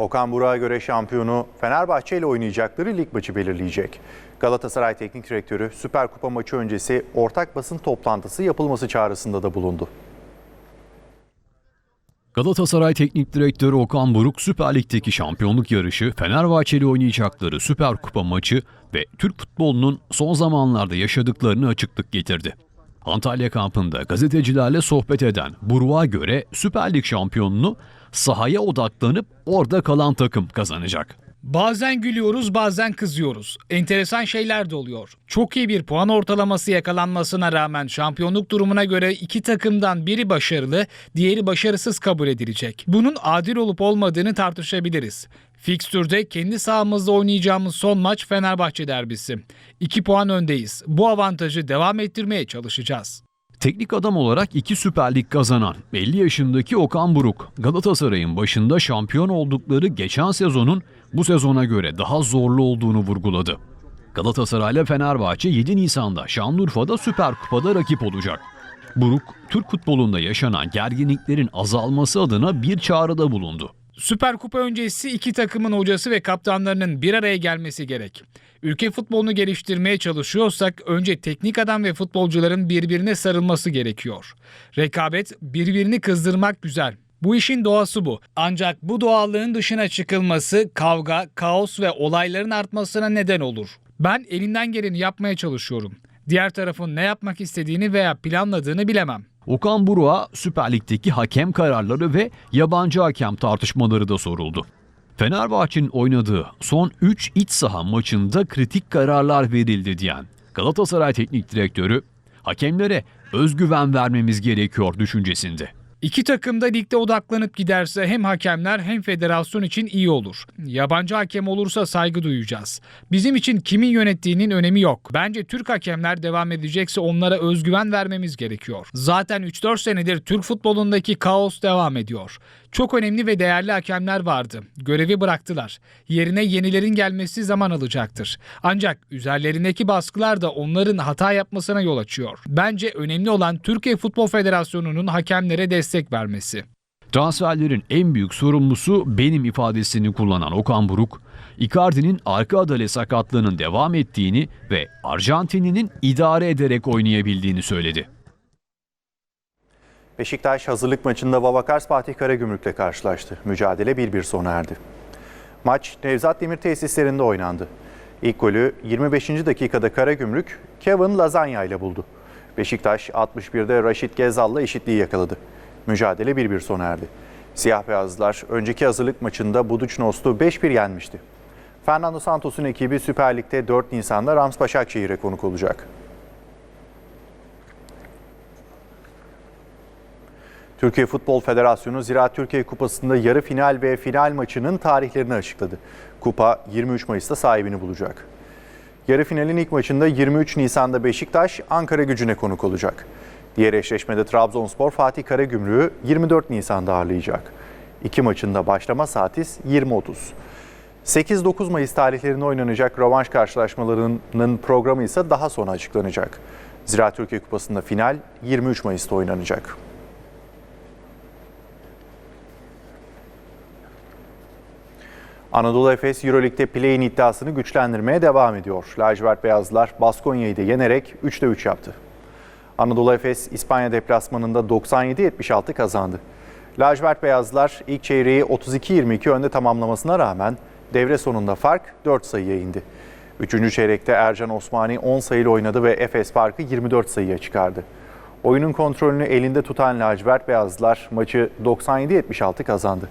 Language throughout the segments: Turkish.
Okan Burak'a göre şampiyonu Fenerbahçe ile oynayacakları lig maçı belirleyecek. Galatasaray Teknik Direktörü Süper Kupa maçı öncesi ortak basın toplantısı yapılması çağrısında da bulundu. Galatasaray Teknik Direktörü Okan Buruk Süper Lig'deki şampiyonluk yarışı, Fenerbahçeli oynayacakları Süper Kupa maçı ve Türk futbolunun son zamanlarda yaşadıklarını açıklık getirdi. Antalya kampında gazetecilerle sohbet eden Buruk'a göre Süper Lig şampiyonluğu sahaya odaklanıp orada kalan takım kazanacak. Bazen gülüyoruz, bazen kızıyoruz. Enteresan şeyler de oluyor. Çok iyi bir puan ortalaması yakalanmasına rağmen şampiyonluk durumuna göre iki takımdan biri başarılı, diğeri başarısız kabul edilecek. Bunun adil olup olmadığını tartışabiliriz. Fikstürde kendi sahamızda oynayacağımız son maç Fenerbahçe derbisi. 2 puan öndeyiz. Bu avantajı devam ettirmeye çalışacağız. Teknik adam olarak iki Süper Lig kazanan 50 yaşındaki Okan Buruk, Galatasaray'ın başında şampiyon oldukları geçen sezonun bu sezona göre daha zorlu olduğunu vurguladı. Galatasaray ile Fenerbahçe 7 Nisan'da Şanlıurfa'da Süper Kupa'da rakip olacak. Buruk, Türk futbolunda yaşanan gerginliklerin azalması adına bir çağrıda bulundu. Süper Kupa öncesi iki takımın hocası ve kaptanlarının bir araya gelmesi gerek. Ülke futbolunu geliştirmeye çalışıyorsak önce teknik adam ve futbolcuların birbirine sarılması gerekiyor. Rekabet, birbirini kızdırmak güzel. Bu işin doğası bu. Ancak bu doğallığın dışına çıkılması kavga, kaos ve olayların artmasına neden olur. Ben elimden geleni yapmaya çalışıyorum. Diğer tarafın ne yapmak istediğini veya planladığını bilemem. Okan Buruk'a Süper Lig'deki hakem kararları ve yabancı hakem tartışmaları da soruldu. Fenerbahçe'nin oynadığı son 3 iç saha maçında kritik kararlar verildi diyen Galatasaray Teknik Direktörü, hakemlere özgüven vermemiz gerekiyor düşüncesinde. İki takım da ligde odaklanıp giderse hem hakemler hem federasyon için iyi olur. Yabancı hakem olursa saygı duyacağız. Bizim için kimin yönettiğinin önemi yok. Bence Türk hakemler devam edecekse onlara özgüven vermemiz gerekiyor. Zaten 3-4 senedir Türk futbolundaki kaos devam ediyor. Çok önemli ve değerli hakemler vardı. Görevi bıraktılar. Yerine yenilerin gelmesi zaman alacaktır. Ancak üzerlerindeki baskılar da onların hata yapmasına yol açıyor. Bence önemli olan Türkiye Futbol Federasyonu'nun hakemlere destek vermesi. Transferlerin en büyük sorumlusu benim ifadesini kullanan Okan Buruk, Icardi'nin arka adale sakatlığının devam ettiğini ve Arjantinli'nin idare ederek oynayabildiğini söyledi. Beşiktaş hazırlık maçında Babakars Fatih Karagümrük'le karşılaştı. Mücadele 1-1 sona erdi. Maç Nevzat Demir tesislerinde oynandı. İlk golü 25. dakikada Karagümrük Kevin Lazanya ile buldu. Beşiktaş 61'de Raşit Gezal'la eşitliği yakaladı. Mücadele 1-1 sona erdi. Siyah beyazlılar önceki hazırlık maçında Budućnost'u 5-1 yenmişti. Fernando Santos'un ekibi Süper Lig'de 4 Nisan'da Rams Başakşehir'e konuk olacak. Türkiye Futbol Federasyonu Ziraat Türkiye Kupası'nda yarı final ve final maçının tarihlerini açıkladı. Kupa 23 Mayıs'ta sahibini bulacak. Yarı finalin ilk maçında 23 Nisan'da Beşiktaş Ankara gücüne konuk olacak. Diğer eşleşmede Trabzonspor Fatih Karagümrük'ü 24 Nisan'da ağırlayacak. İki maçında başlama saati 20.30. 8-9 Mayıs tarihlerinde oynanacak rövanş karşılaşmalarının programı ise daha sonra açıklanacak. Ziraat Türkiye Kupası'nda final 23 Mayıs'ta oynanacak. Anadolu Efes Euroleague'de play-in iddiasını güçlendirmeye devam ediyor. Lacivert Beyazlılar Baskonya'yı da yenerek 3'te 3 yaptı. Anadolu Efes İspanya deplasmanında 97-76 kazandı. Lacivert Beyazlılar ilk çeyreği 32-22 önde tamamlamasına rağmen devre sonunda fark 4 sayıya indi. Üçüncü çeyrekte Ercan Osmani 10 sayıyla oynadı ve Efes farkı 24 sayıya çıkardı. Oyunun kontrolünü elinde tutan lacivert beyazlılar maçı 97-76 kazandı.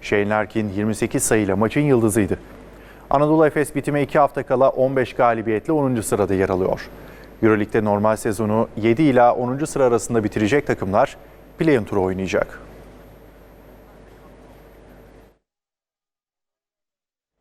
Shane Larkin 28 sayıyla maçın yıldızıydı. Anadolu Efes bitime 2 hafta kala 15 galibiyetle 10. sırada yer alıyor. Euroleague'de normal sezonu 7 ila 10. sıra arasında bitirecek takımlar play-in turu oynayacak.